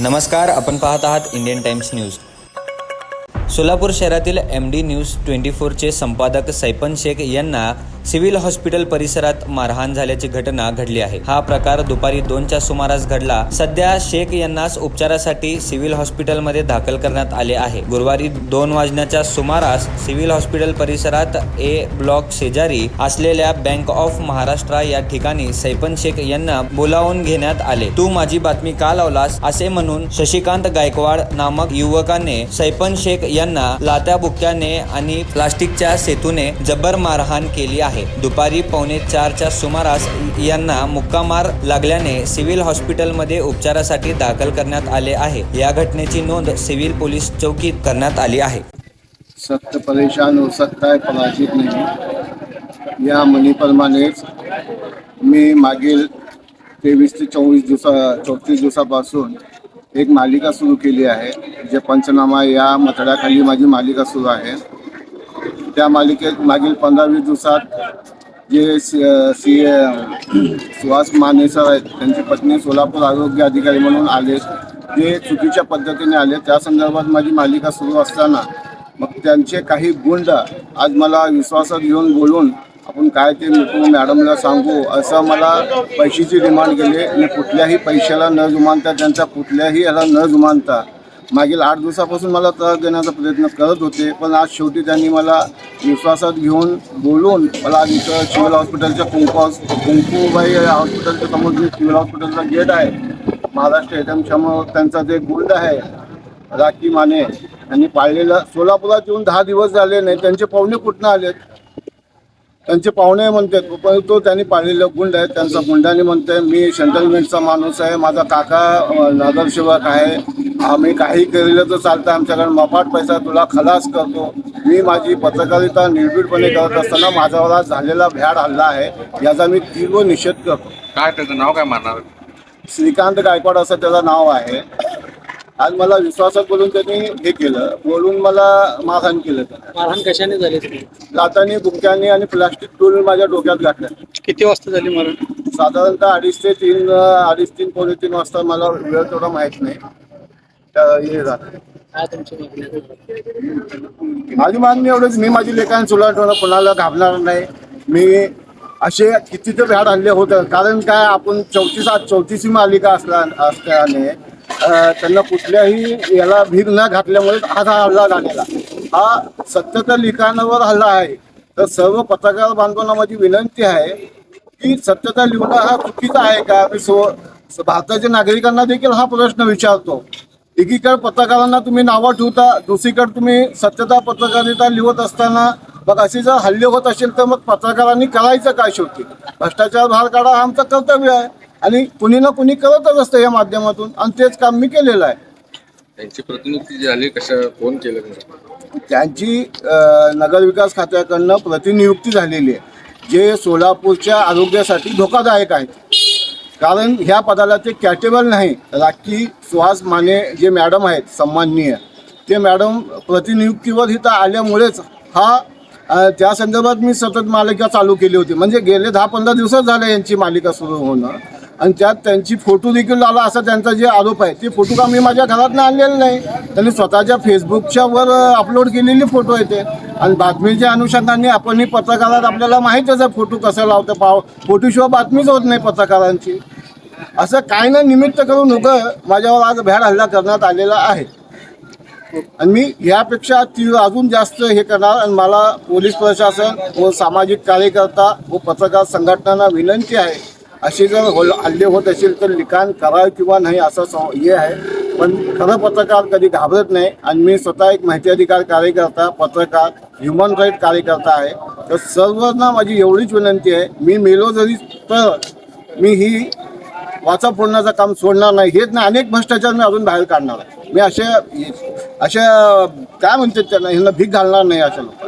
नमस्कार आपण पाहत आहात इंडियन टाइम्स न्यूज. सोलापूर शहरातील एम डी न्यूज ट्वेंटी फोरचे संपादक सैपन शेख यांना सिव्हिल हॉस्पिटल परिसरात मारहाण झाल्याची घटना घडली आहे. हा प्रकार दुपारी दोनच्या सुमारास घडला. सध्या शेख यांनाच उपचारासाठी सिव्हिल हॉस्पिटलमध्ये दाखल करण्यात आले आहे. गुरुवारी दोन वाजण्याच्या सुमारास सिव्हिल हॉस्पिटल परिसरात ए ब्लॉक शेजारी असलेल्या बँक ऑफ महाराष्ट्र या ठिकाणी सैपन शेख यांना बोलावून घेण्यात आले. तू माझी बातमी का लावलास? असे म्हणून शशिकांत गायकवाड नामक युवकाने सैपन शेख या यांना लात्या बुक्क्याने आणि प्लास्टिकच्या सेतूने जबर मारहाण केली आहे. दुपारी पावणे चारच्या सुमारास यांना मुक्कामार लागल्याने सिव्हिल हॉस्पिटलमध्ये उपचारासाठी दाखल करण्यात आले आहे. या घटनेची नोंद सिव्हिल पोलीस चौकीत करण्यात आली आहे. सत्य परेशान हो सकता है पराजित नाही। या म्हणीप्रमाणेच मी मागील तेवीस ते चोवीस दिवसा चौतीस दिवसापासून एक मालिका सुरू केली आहे जे पंचनामा या मथड्याखाली माझी मालिका सुरू आहे. त्या मालिकेत मागील पंधरा वीस दिवसात जे सी सी सुहास माने सर आहेत त्यांची पत्नी सोलापूर आरोग्य अधिकारी म्हणून आले. जे चुकीच्या पद्धतीने आले त्या संदर्भात माझी मालिका सुरू असताना मग त्यांचे काही गुंड आज मला विश्वासात घेऊन बोलून आपण काय ते नको मॅडमला सांगू असं मला पैशाची डिमांड केली आणि कुठल्याही पैशाला न जुमानता त्यांचा कुठल्याही याला न जुमानता. मागील आठ दिवसापासून मला त्रास देण्याचा प्रयत्न करत होते पण आज शेवटी त्यांनी मला विश्वासात घेऊन बोलून मला आज इथं सिव्हिल हॉस्पिटलच्या कुंकू कुंकूबाई हॉस्पिटलच्या समोर जे सिव्हिल हॉस्पिटलचा गेट आहे महाराष्ट्र एम त्यांचा जे गुंड आहे राखी माने यांनी पाळलेलं सोलापुरात येऊन दहा दिवस झाले नाही त्यांचे पाहुणे कुठनं आलेत? त्यांचे पाहुणे म्हणतात पण तो त्यांनी पाळलेलं गुंड आहे त्यांचा गुंडाने म्हणते मी सेंटलमेंटचा माणूस आहे माझा काका नगरसेवक आहे आम्ही काही केलेलं तर चालतं आमच्याकडे मफाट पैसा तुला खलास करतो. मी माझी पत्रकारिता निर्भीडपणे करत असताना माझ्यावर झालेला भ्याड हल्ला आहे याचा मी तीव्र निषेध करतो. काय त्याचं नाव काय मारणार? श्रीकांत गायकवाड असं त्याचं नाव आहे. आज मला विश्वासात बोलून त्यांनी हे केलं बोलून मला मारहाण केलं त्यानं. मारहाण कशाने झाली? लातानी बुक्क्यांनी आणि प्लास्टिक टूल माझ्या डोक्यात घातलं किती वाजता झाली मारहाण? साधारणतः अडीच ते तीन अडीच तीन पावणे तीन वाजता मला वेळ तेवढा माहीत नाही. तर हे झालं. काय तुमची मागणी माझी मागणी एवढंच मी माझी लेखान सुलाटवणं कोणाला घाबरणार नाही. मी असे किती तर झाड आणले होतं. कारण काय आपण चौतीस आज चौतीसी मालिका असला असल्याने त्यांना कुठल्याही याला भीक न घातल्यामुळे आज हा हल्ला झालेला. हा सत्यता लिखाणावर हल्ला आहे. तर सर्व पत्रकार बांधवांना माझी विनंती आहे की सत्यता लिहिणं हा चुकीचा आहे का? मी सो भारताच्या नागरिकांना देखील हा प्रश्न विचारतो. एकीकडे पत्रकारांना तुम्ही नावं ठेवता दुसरीकडे तुम्ही सत्यता पत्रकारिता लिहत असताना मग असे जर हल्ले होत असेल तर मग पत्रकारांनी करायचं काय शेवटी? भ्रष्टाचार बाहेर काढा हा आमचं कर्तव्य आहे. आणि कुणी ना कुणी करतच असतं या माध्यमातून. आणि तेच काम मी केलेलं आहे. त्यांची प्रतिनियुक्ती जी झाली कशा फोन केलं? त्यांची नगरविकास खात्याकडनं प्रतिनियुक्ती झालेली आहे. जे सोलापूरच्या आरोग्यासाठी धोकादायक आहेत. कारण ह्या पदाला ते कॅटेबल नाही. राखी सुहास माने जे मॅडम आहेत सन्माननीय ते मॅडम प्रतिनियुक्तीवर इथं आल्यामुळेच हा त्या संदर्भात मी सतत मालिका चालू केली होती. म्हणजे गेले दहा पंधरा दिवसच झाले यांची मालिका सुरू होणं. आणि त्यात त्यांची फोटो देखील आला असा त्यांचा जे आरोप आहे ते फोटो का मी माझ्या घरात आणलेले नाही. त्यांनी स्वतःच्या फेसबुकच्या वर अपलोड केलेले फोटो आहे ते. आणि बातमीच्या अनुषंगाने आपणही पत्रकारात आपल्याला माहीतच आहे फोटो कसं लावतं पाव फोटोशिवाय बातमीच होत नाही पत्रकारांची. असं काय ना निमित्त करून उगं माझ्यावर आज भ्याड हल्ला करण्यात आलेला आहे. आणि मी यापेक्षा तीव्र अजून जास्त हे करणार आणि मला पोलीस प्रशासन व सामाजिक कार्यकर्ता व पत्रकार संघटनांना विनंती आहे असे जर होल हल्ले होत असेल तर लिखाण करावे किंवा नाही असं हे आहे. पण खरं पत्रकार कधी घाबरत नाही आणि मी स्वतः एक माहिती अधिकार कार्यकर्ता पत्रकार ह्युमन राईट कार्यकर्ता आहे. तर सर्वांना माझी एवढीच विनंती आहे मी मेलो जरी तर मी ही वाचा फोडण्याचं काम सोडणार नाही. हेच नाही अनेक भ्रष्टाचार मी अजून बाहेर काढणार आहे. मी अशा अशा काय म्हणतात त्यांना ह्यांना भीक घालणार नाही अशा लोक.